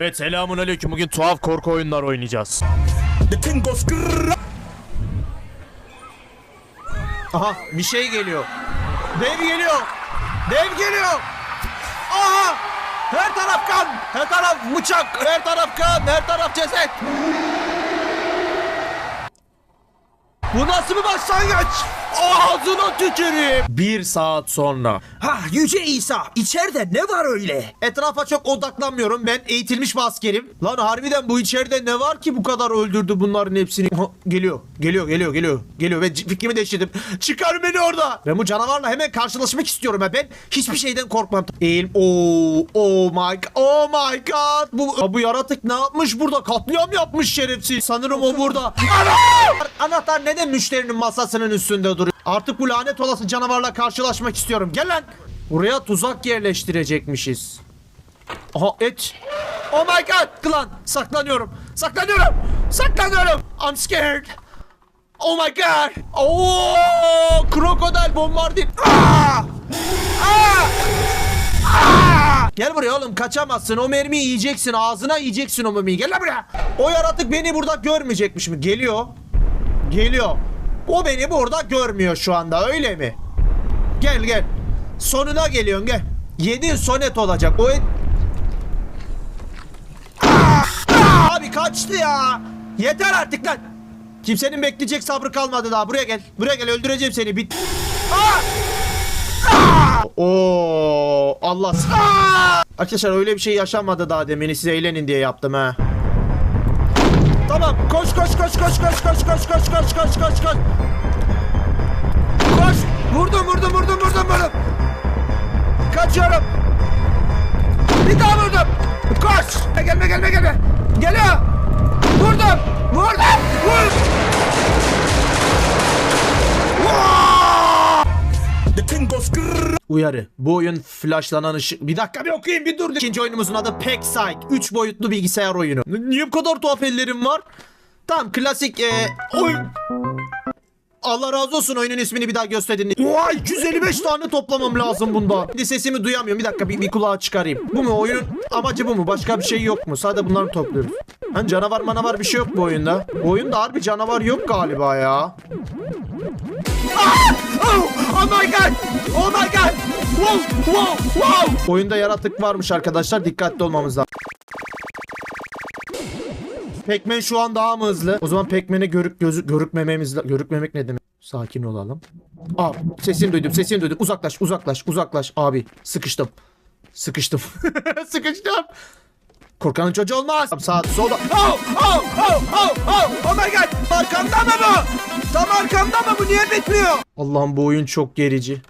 Evet selamun aleyküm. Bugün tuhaf korku oyunlar oynayacağız. Aha bir şey geliyor. Dev geliyor. Dev geliyor. Aha! Her taraf kan. Her taraf bıçak. Her taraf kan. Her taraf ceset. Bu nasıl bir başlangıç? Ağzına tüküreyim. Bir saat sonra. Ha Yüce İsa içeride ne var öyle? Etrafa çok odaklanmıyorum. Ben eğitilmiş bir askerim. Lan harbiden bu içeride ne var ki bu kadar öldürdü bunların hepsini? Aha, geliyor. Geliyor, geliyor, geliyor. Geliyor ve c- fikrimi değiştirdim. Çıkar beni orada. Ben bu canavarla hemen karşılaşmak istiyorum. ya. Ben hiçbir şeyden korkmam. Eğil. Oo, oh my god. Oh my god. Bu, bu yaratık ne yapmış burada? Katliam yapmış şerefsiz. Sanırım o burada. Anahtar! Anahtar neden müşterinin masasının üstünde duruyor? Artık bu lanet olası canavarla karşılaşmak istiyorum. Gel lan. Buraya tuzak yerleştirecekmişiz. Aha et. Oh my god. Klan. Saklanıyorum. Saklanıyorum. Saklanıyorum. I'm scared. Oh my god. Oh, krokodil bombardin. Ah! Ah! Ah! Gel buraya oğlum kaçamazsın. O mermiyi yiyeceksin. Ağzına yiyeceksin o mermiyi. Gel lan buraya. O yaratık beni burada görmeyecekmiş mi? Geliyor. Geliyor. O beni burada görmüyor şu anda öyle mi? Gel gel. Sonuna geliyorsun gel. Yedi sonet olacak. O et... Ah! Abi kaçtı ya. Yeter artık lan. Kimsenin bekleyecek sabrı kalmadı daha. Buraya gel. Buraya gel öldüreceğim seni. Bit. Ah! Ah! Oo Allah. Ah! Arkadaşlar öyle bir şey yaşanmadı daha demin. Size eğlenin diye yaptım ha. Tamam. Koş koş koş koş koş koş koş koş koş koş koş koş. Koş. Vurdum vurdum vurdum vurdum vurdum. Kaçıyorum. Bir daha vurdum. Koş. Gelme gelme gelme. Geliyor. Vurdum. Vurdum. Vur. The thing goes grrrr. Uyarı. Bu oyun flashlanan ışık... Bir dakika bir okuyayım bir dur. İkinci oyunumuzun adı Packside. 3 boyutlu bilgisayar oyunu. Niye bu kadar tuhaf ellerim var? Tamam klasik e, oyun... Allah razı olsun oyunun ismini bir daha gösterdin. Vay 155 tane toplamam lazım bundan. Şimdi sesimi duyamıyorum. Bir dakika bir, bir kulağa çıkarayım. Bu mu oyunun amacı bu mu? Başka bir şey yok mu? Sadece bunları topluyoruz. Hani canavar manavar bir şey yok bu oyunda. Bu oyunda harbi canavar yok galiba ya. Oh, oh my god! Oh my god! Wow, wow, wow! Oyunda yaratık varmış arkadaşlar. Dikkatli olmamız lazım. Pac-Man şu an daha mı hızlı? O zaman Pac-Man'e görük gözü görükmememiz görükmemek ne demek? Sakin olalım. Aa, sesini duydum, sesini duydum. Uzaklaş, uzaklaş, uzaklaş. Abi, sıkıştım. Sıkıştım. sıkıştım. Korkanın çocuğu olmaz. Sağ, solda. Oh, oh, oh, oh, oh, oh my god. Arkamda mı bu? Tam arkamda mı bu? Niye bitmiyor? Allah'ım bu oyun çok gerici.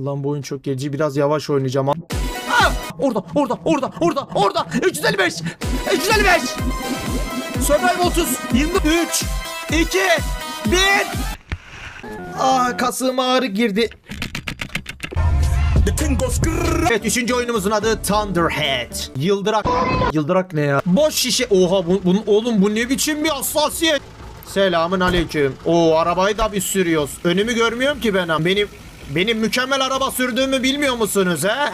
Allah'ım bu oyun çok gerici. Biraz yavaş oynayacağım. Ah! Orada, orada, orada, orada, orada. 355. 355. Survival 30. 23. 2. 1. Ah kasığıma ağrı girdi. Evet üçüncü oyunumuzun adı Thunderhead. Yıldırak. Yıldırak ne ya? Boş şişe. Oha bu, bu- oğlum bu ne biçim bir hassasiyet. Selamın aleyküm. O arabayı da bir sürüyoruz. Önümü görmüyorum ki ben. Benim benim mükemmel araba sürdüğümü bilmiyor musunuz he?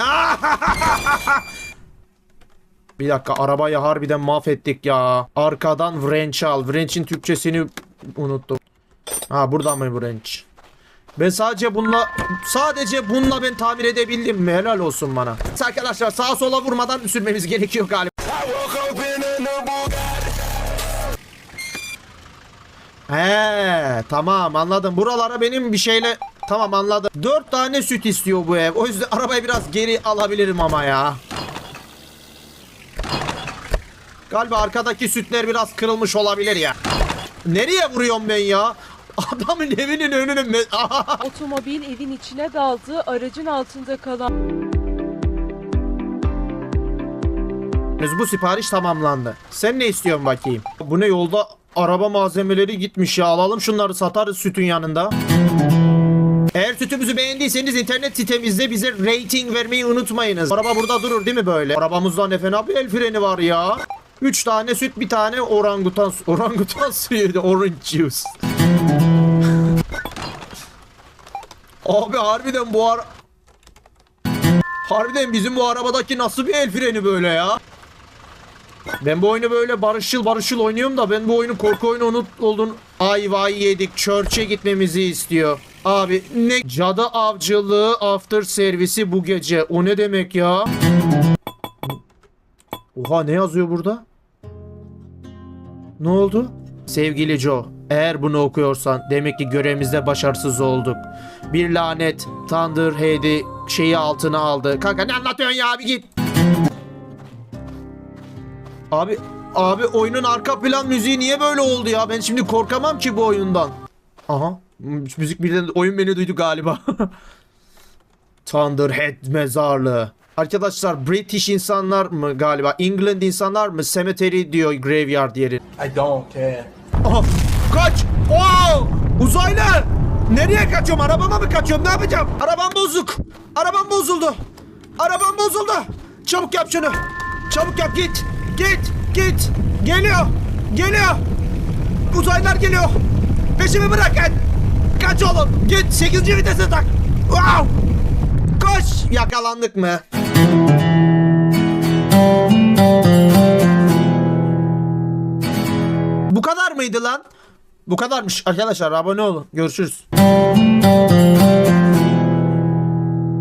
bir dakika arabayı harbiden mahvettik ya. Arkadan wrench al. Wrench'in Türkçesini unuttum. Ha burada mı wrench? Ben sadece bununla sadece bununla ben tamir edebildim mi? Helal olsun bana. Arkadaşlar sağa sola vurmadan sürmemiz gerekiyor galiba. He tamam anladım. Buralara benim bir şeyle tamam anladım. Dört tane süt istiyor bu ev. O yüzden arabayı biraz geri alabilirim ama ya. Galiba arkadaki sütler biraz kırılmış olabilir ya. Nereye vuruyorum ben ya? Adamın evinin önüne... me- Otomobil evin içine daldı, aracın altında kalan Bu sipariş tamamlandı. Sen ne istiyorsun bakayım? Bu ne yolda araba malzemeleri gitmiş ya. Alalım şunları satarız sütün yanında. Eğer sütümüzü beğendiyseniz internet sitemizde bize rating vermeyi unutmayınız. Araba burada durur değil mi böyle? Arabamızda ne fena bir el freni var ya. 3 tane süt bir tane orangutan orangutan suyu orange juice. Abi harbiden bu ara... Harbiden bizim bu arabadaki nasıl bir el freni böyle ya? Ben bu oyunu böyle barışçıl barışçıl oynuyorum da ben bu oyunu korku oyunu unut oldun. Ay vay yedik. Church'e gitmemizi istiyor. Abi ne cadı avcılığı after servisi bu gece. O ne demek ya? Oha ne yazıyor burada? Ne oldu? Sevgili Joe, eğer bunu okuyorsan demek ki görevimizde başarısız olduk. Bir lanet Thunderhead'i şeyi altına aldı. Kanka ne anlatıyorsun ya abi git. Abi abi oyunun arka plan müziği niye böyle oldu ya? Ben şimdi korkamam ki bu oyundan. Aha. Müzik birden oyun beni duydu galiba. Thunderhead mezarlığı. Arkadaşlar British insanlar mı galiba? England insanlar mı? Cemetery diyor graveyard yeri. I don't care. Kaç! Oo! Uzaylı! Nereye kaçıyorum? Arabama mı kaçıyorum? Ne yapacağım? Arabam bozuk. Arabam bozuldu. Arabam bozuldu. Çabuk yap şunu. Çabuk yap git. Git. Git. Geliyor. Geliyor. Uzaylılar geliyor. Peşimi bırakın. Kaç oğlum. Git. 8. vitese tak. Wow. Koş. Yakalandık mı? Bu kadarmış arkadaşlar abone olun. Görüşürüz.